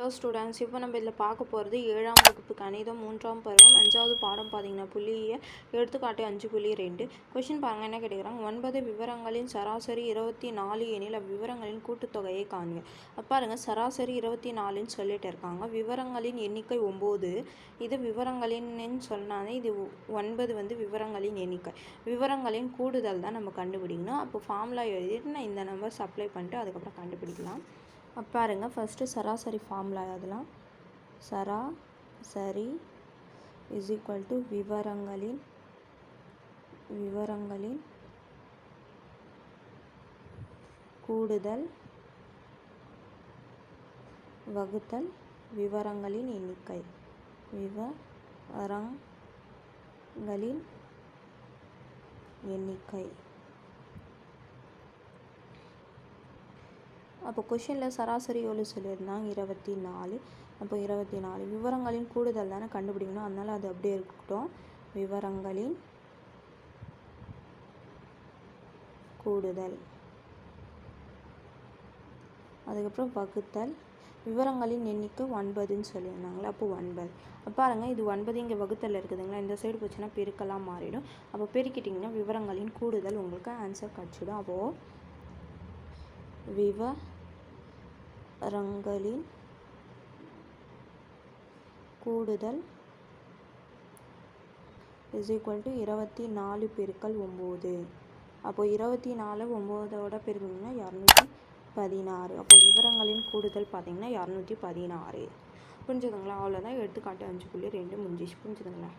Hello students இப்போ நம்ம இதில் பார்க்க போகிறது ஏழாம் வகுப்பு கணிதம் மூன்றாம் பருவம் அஞ்சாவது பாடம் பார்த்தீங்கன்னா புள்ளிய எடுத்துக்காட்டு அஞ்சு புள்ளி ரெண்டு. கொஷின் பாருங்கள் என்ன கேட்குறாங்க ஒன்பது விவரங்களின் சராசரி இருபத்தி நாலு எனில் அவ்விவரங்களின் கூட்டுத்தொகையை காண்க. பாருங்க சராசரி இருபத்தி நாலுன்னு சொல்லிட்டு இருக்காங்க. விவரங்களின் எண்ணிக்கை ஒம்பது. இது விவரங்களின் சொன்னாலே இது ஒ- ஒன்பது வந்து விவரங்களின் எண்ணிக்கை. விவரங்களின் கூடுதல் தான் நம்ம கண்டுபிடிக்கணும். அப்போ ஃபார்முலா எழுதிட்டு நான் இந்த நம்பர் சப்ளை பண்ணிட்டு அதுக்கப்புறம் கண்டுபிடிக்கலாம். அப்போ பாருங்க. ஃபஸ்ட்டு சராசரி ஃபார்முலா அதெல்லாம்? சரா சரி இஸ் ஈக்குவல் டு விவரங்களின் விவரங்களின் கூடுதல் வகுத்தல் விவரங்களின் எண்ணிக்கை. விவரங்களின் எண்ணிக்கை. அப்போ கொஷினில் சராசரி எவ்வளோ சொல்லியிருந்தாங்க இருபத்தி நாலு அப்போ இருபத்தி நாலு விவரங்களின் கூடுதல் தானே கண்டுபிடிக்கணும். அதனால் அது அப்படியே இருக்கட்டும். விவரங்களின் கூடுதல். அதுக்கப்புறம் வகுத்தல். விவரங்களின் எண்ணிக்கை ஒன்பதுன்னு சொல்லியிருந்தாங்களே அப்போ ஒன்பது. அப்போ பாருங்க இது ஒன்பது இங்கே வகுத்தல் இருக்குதுங்களா? இந்த சைடு போச்சுன்னா பெருக்கெல்லாம் மாறிடும். அப்போ பெருக்கிட்டிங்கன்னா விவரங்களின் கூடுதல் உங்களுக்கு ஆன்சர் கிடச்சிடும். அப்போது விவரங்களின் கூடுதல் இஸ் ஈக்குவல் டு இருபத்தி நாலு பெருக்கல் ஒம்பது. அப்போ இருபத்தி நாலு ஒம்போதோட பெருக்கணும்னா இரநூத்தி பதினாறு. அப்போ விவரங்களின் கூடுதல் பார்த்திங்கன்னா இரநூத்தி பதினாறு. புரிஞ்சுதுங்களா? அவ்வளோதான் எடுத்துக்காட்டு அஞ்சு புள்ளி ரெண்டு முடிஞ்சிச்சு புரிஞ்சுதுங்களா?